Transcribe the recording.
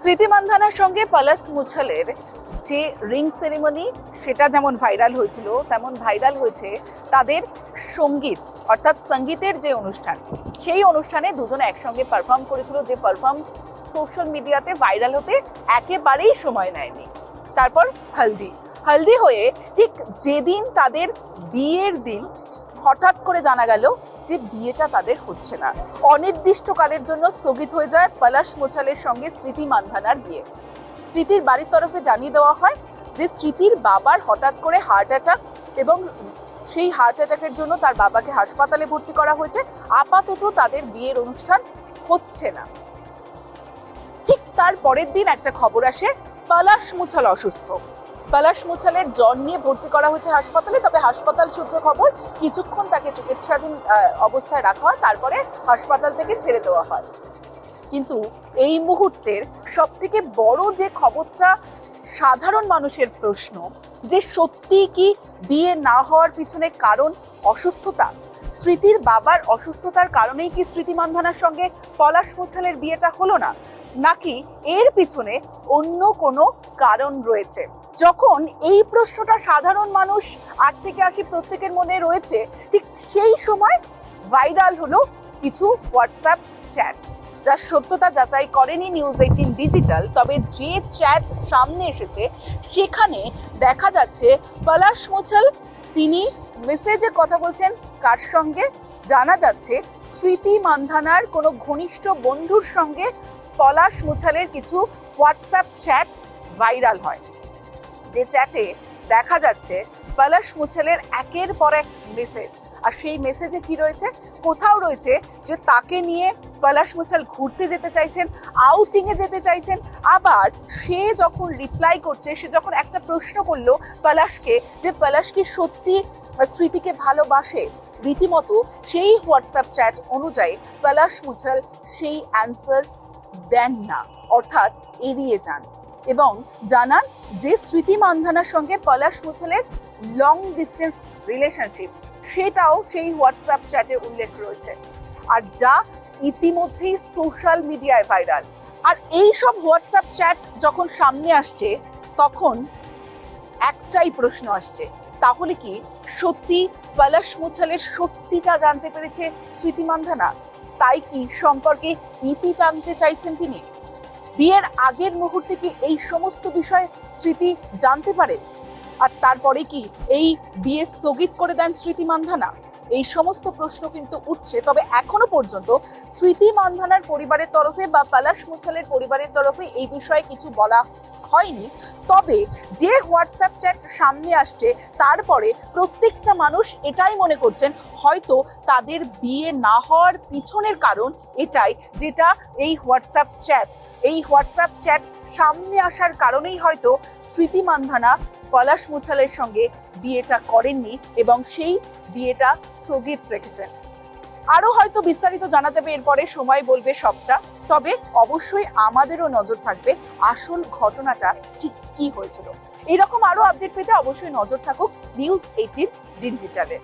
স্মৃতি মান্ধানার সঙ্গে পলাশ মুছালের যে রিং সেরিমনি, সেটা যেমন ভাইরাল হয়েছিল, তেমন ভাইরাল হয়েছে তাদের সংগীত, অর্থাৎ সঙ্গীতের যে অনুষ্ঠান, সেই অনুষ্ঠানে দুজনে একসঙ্গে পারফর্ম করেছিল, যে পারফর্ম সোশ্যাল মিডিয়াতে ভাইরাল হতে একেবারেই সময় নেয়নি। তারপর হলদি। হলদি হয়ে ঠিক যেদিন তাদের বিয়ের দিন, হঠাৎ করে জানা গেল যে বিয়েটা তাদের হচ্ছে না। অনির্দিষ্টকালের জন্য স্থগিত হয়ে যায় পলাশ মোছালের সঙ্গে স্মৃতি মান্ধানার বিয়ে। স্মৃতির বাড়ির তরফে জানিয়ে দেওয়া হয় যে স্মৃতির বাবার হঠাৎ করে হার্ট অ্যাটাক এবং সেই হার্ট অ্যাটাকের জন্য তার বাবাকে হাসপাতালে ভর্তি করা হয়েছে। আপাতত তাদের বিয়ের অনুষ্ঠান হচ্ছে না। ঠিক তার পরের দিন একটা খবর আসে, পলাশ মুছাল অসুস্থ। পলাশ মুছালের জ্বর নিয়ে ভর্তি করা হয়েছে হাসপাতালে, তবে হাসপাতাল সূত্র খবর কিছুক্ষণ তাকে চিকিৎসাধীন অবস্থায় রাখা হয়, তারপরে হাসপাতাল থেকে ছেড়ে দেওয়া হয়। কিন্তু এই মুহূর্তের সব থেকে বড় যে খবরটা সাধারণ মানুষের প্রশ্ন, যে সত্যি কি বিয়ে না হওয়ার পিছনে কারণ অসুস্থতা? স্মৃতির বাবার অসুস্থতার কারণেই কি স্মৃতি মান্ধানার সঙ্গে পলাশ মুছালের বিয়েটা হলো না? নাকি এর পিছনে অন্য কোনো কারণ রয়েছে? যখন এই প্রশ্নটা সাধারণ মানুষ আট থেকে আশি প্রত্যেকের মনে রয়েছে, ঠিক সেই সময় ভাইরাল হলো কিছু হোয়াটসঅ্যাপ চ্যাট। যার সত্যতা যাচাই করেনি নিউজ এইটিন ডিজিটাল, তবে যে চ্যাট সামনে এসেছে, সেখানে দেখা যাচ্ছে পলাশ মোছাল, তিনি মেসেজে কথা বলছেন। কার সঙ্গে? জানা যাচ্ছে স্মৃতি মান্ধানার কোনো ঘনিষ্ঠ বন্ধুর সঙ্গে পলাশ মুছালের কিছু হোয়াটসঅ্যাপ চ্যাট ভাইরাল হয়। যে চ্যাটে দেখা যাচ্ছে পলাশ মুছেলের একের পর এক মেসেজ আর সেই মেসেজে কি রয়েছে? কোথাও রয়েছে যে তাকে নিয়ে পলাশ মুছাল ঘুরতে যেতে চাইছেন আউটিংয়ে যেতে চাইছেন, আবার সে যখন রিপ্লাই করছে, সে যখন একটা প্রশ্ন করল পলাশকে যে পলাশ কি সত্যি স্মৃতিকে ভালোবাসে? রীতিমতো সেই হোয়াটসঅ্যাপ চ্যাট অনুযায়ী পলাশ মুছাল সেই অ্যান্সার দেন না, অর্থাৎ এড়িয়ে যান। এবং জানান যে স্মৃতি মান্ধানার সঙ্গে পলাশ মুছালের লং ডিস্টেন্স রিলেশনশিপ সেটাও সেই হোয়াটসঅ্যাপ চ্যাটে উল্লেখ রয়েছে। আর যা ইতিমধ্যেই সোশ্যাল মিডিয়ায় ভাইরাল আর এই সব হোয়াটসঅ্যাপ চ্যাট যখন সামনে আসছে, তখন একটাই প্রশ্ন আসছে, তাহলে কি সত্যি পলাশ মুছালের সত্যিটা জানতে পেরেছে স্মৃতি মান্ধানা? তাই কি সম্পর্কে ইতি টানতে চাইছেন তিনি? বিয়ের আগের মুহূর্তে কি এই সমস্ত বিষয় স্মৃতি জানতে পারেন? আর তারপরে কি এই বিয়ে স্থগিত করে দেন স্মৃতি মান্ধানা? এই সমস্ত প্রশ্ন কিন্তু উঠছে। তবে এখনও পর্যন্ত স্মৃতি মান্ধানার পরিবারের তরফে বা পলাশ মুছালের পরিবারের তরফে এই বিষয়ে কিছু বলা হয়নি, তবে যে হোয়াটসঅ্যাপ চ্যাট সামনে আসছে, তারপরে প্রত্যেকটা মানুষ এটাই মনে করছেন, হয়তো তাদের বিয়ে না হওয়ার পিছনের কারণ এটাই, যেটা এই হোয়াটসঅ্যাপ চ্যাট, এই হোয়াটসঅ্যাপ চ্যাট সামনে আসার কারণেই হয়তো স্মৃতি মান্ধানা পলাশ মুছালের সঙ্গে বিয়েটা করেননি এবং সেই বিয়েটা স্থগিত রেখেছেন। আরও হয়তো বিস্তারিত জানা যাবে, এরপরে সময় বলবে সবটা। তবে অবশ্যই আমাদেরও নজর থাকবে আসল ঘটনাটা ঠিক কি হয়েছিল। এরকম আরও আপডেট পেতে অবশ্যই নজর থাকুক নিউজ এইটিন ডিজিটালে।